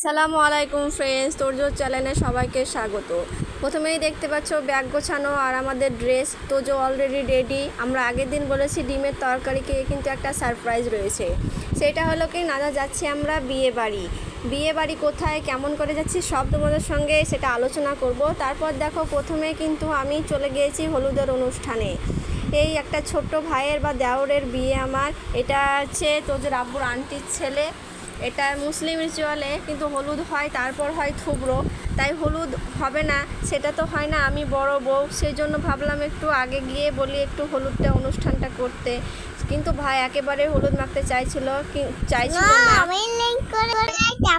আসসালামু আলাইকুম ফ্রেন্ডস তোরজো চ্যানেলে সবাইকে স্বাগত। প্রথমেই দেখতে পাচ্ছ ব্যাগ গোছানো আর আমাদের ড্রেস তোজো অলরেডি রেডি আমরা আগের দিন বলেছি ডিমের তরকারিকে কিন্তু একটা সারপ্রাইজ রয়েছে। সেটা হলো কি নানা যাচ্ছি আমরা বিয়ে বাড়ি। বিয়ে বাড়ি কোথায়, কেমন করে যাচ্ছি সব তোমাদের সঙ্গে সেটা আলোচনা করব। তারপর দেখো প্রথমে কিন্তু আমি চলে গিয়েছি হলুদের অনুষ্ঠানে। এই একটা ছোট্ট ভাইয়ের বা দেওরের বিয়ে আমার। এটা হচ্ছে তোজোর আব্বুর আন্টির ছেলে। এটা মুসলিম রিচুয়ালে কিন্তু হলুদ হয় তারপর হয় থুবড়ো। তাই হলুদ হবে না সেটা তো হয় না আমি বড় বউ। সেই জন্য ভাবলাম একটু আগে গিয়ে বলি একটু হলুদটা অনুষ্ঠানটা করতে। কিন্তু ভাই একেবারে হলুদ মাখতে চাইছিল চাইছিল না আমি লিংক করে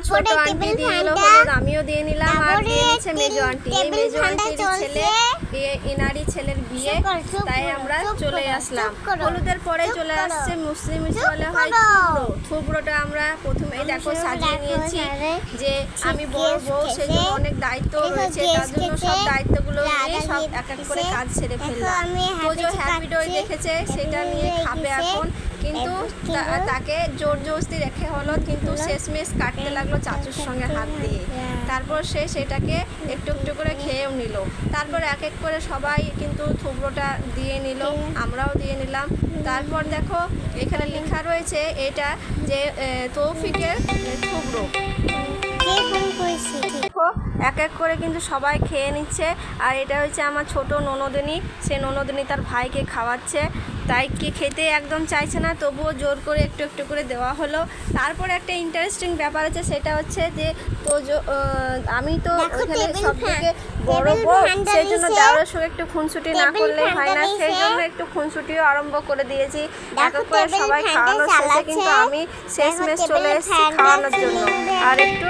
ছোট আন্টি দিয়ে দিল হলুদ আমিও দিয়ে নিলাম। আর তারপরে দিয়ে নিচ্ছে মেজো আন্টি। এই মেজো আন্টির ছেলে এ ইনারি ছেলের বিয়ে। তাই আমরা চলে আসলাম। হলুদের পরে চলে আসছে মুসলিম রিচুয়ালে হয়। থুবড়ো। থুবড়োটা আমরা প্রথমেই দেখো সাজিয়ে নিয়েছি যে আমি বড় বউ সেই জন্য অনেক দায়িত্ব রয়েছে তার জন্য সব। দায়িত্বগুলো নিয়ে সব এক এক করে কাজ সেরে ফেললাম। তোজো হ্যাপি ডোর দেখেছে সেটা নিয়ে খাবে এখন। কিন্তু তাকে জোর জবস্তি রেখে হলো কিন্তু শেষমেশ কাটতে লাগল চাচুর সঙ্গে হাত দিয়ে। তারপর সে সেটাকে একটু একটু করে খেয়েও নিল। তারপর এক এক করে সবাই কিন্তু থুবড়োটা দিয়ে নিল। আমরাও দিয়ে নিলাম তারপর দেখো এখানে লেখা রয়েছে এটা যে তৌফিকের টুকরো দেখো এক এক করে কিন্তু সবাই খেয়ে নিচ্ছে। আর এটা হচ্ছে আমার ছোট ননদিনী। সে ননদিনী তার ভাইকে খাওয়াচ্ছে। তাই কে খেতে একদম চাইছে না তবুও জোর করে একটু একটু করে দেওয়া হলো। তারপর একটা ইন্টারেস্টিং ব্যাপার আছে সেটা হচ্ছে যে তো আমি তো টেবিল সব থেকে বড় বউ সেই জন্য দেওয়ার সঙ্গে একটু খুনসুটি না করলে হয় না সেই জন্য একটু খুনসুটিও আরম্ভ করে দিয়েছি। এক করে সবাই খাওয়ানো শেষে কিন্তু আমি শেষমেশ চলে এসেছি খাওয়ানোর জন্য। আর একটু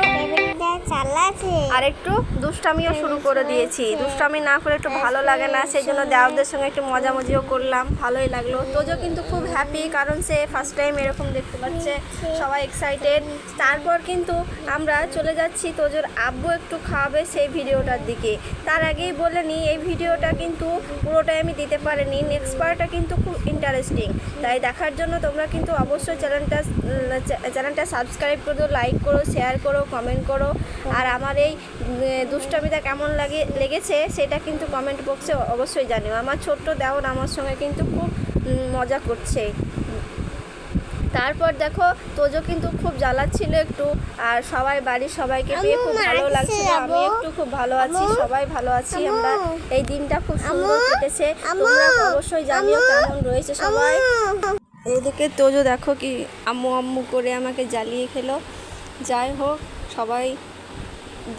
আর একটু দুষ্টামিও শুরু করে দিয়েছি। দুষ্টামি না করে একটু ভালো লাগে না সেই জন্য দেওয়াদের সঙ্গে একটু মজামজিও করলাম ভালোই লাগল। তোজো কিন্তু খুব হ্যাপি কারণ সে ফার্স্ট টাইম এরকম দেখতে পাচ্ছে সবাই এক্সাইটেড তারপর কিন্তু আমরা চলে যাচ্ছি তোজোর আব্বু একটু খাওয়াবে সেই ভিডিওটার দিকে। তার আগেই বলে নিই এই ভিডিওটা কিন্তু পুরোটাই আমি দিতে পারিনি নেক্সট পার্টটা কিন্তু খুব ইন্টারেস্টিং তাই দেখার জন্য তোমরা কিন্তু অবশ্যই চ্যানেলটা চ্যানেলটা সাবস্ক্রাইব করো লাইক করো শেয়ার করো কমেন্ট করো। আর আমার এই দুষ্টামিটা কেমন লাগে লেগেছে সেটা কিন্তু কমেন্ট বক্সে অবশ্যই জানিও। আমার ছোট্ট দেওর আমার সঙ্গে কিন্তু খুব মজা করছে। তারপর দেখো তোজো কিন্তু খুব জ্বালাচ্ছিল একটু আর সবাই বাড়ির সবাইকে পেয়ে খুব ভালো মারা লাগছিল। আমি একটু খুব ভালো আছি সবাই ভালো আছি আমরা এই দিনটা খুব সুন্দর। কেটেছে। তোমরা অবশ্যই জানিও কেমন রয়েছে সবাই। এইদিকে তোজো দেখো কি আম্মু আম্মু করে আমাকে জ্বালিয়ে খেলো। যাই হোক সবাই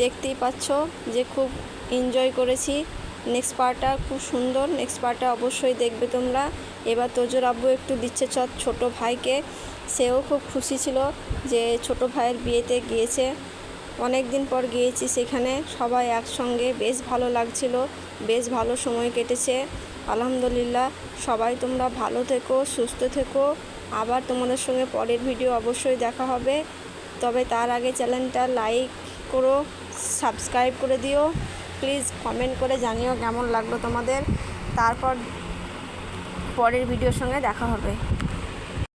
দেখতেই পাচ্ছ যে খুব এনজয় করেছি। নেক্সট পার্টটা খুব সুন্দর। নেক্সট পার্টটা অবশ্যই দেখবে তোমরা। এবার তোজোর আব্বু একটু দিচ্ছে চ ছোটো ভাইকে। সেও খুব খুশি ছিল যে ছোট ভাইয়ের বিয়েতে গিয়েছে। অনেক দিন পর গিয়েছি সেখানে। সবাই একসঙ্গে বেশ ভালো লাগছিল। বেশ ভালো সময় কেটেছে। আলহামদুলিল্লাহ। সবাই তোমরা ভালো থেকো, সুস্থ থেকো। আবার তোমাদের সঙ্গে পরের ভিডিও অবশ্যই দেখা হবে। তবে তার আগে চ্যানেলটা লাইক করো সাবস্ক্রাইব করে দিও। প্লিজ কমেন্ট করে জানিও কেমন লাগল তোমাদের। তারপর পরের ভিডিওর সঙ্গে দেখা হবে।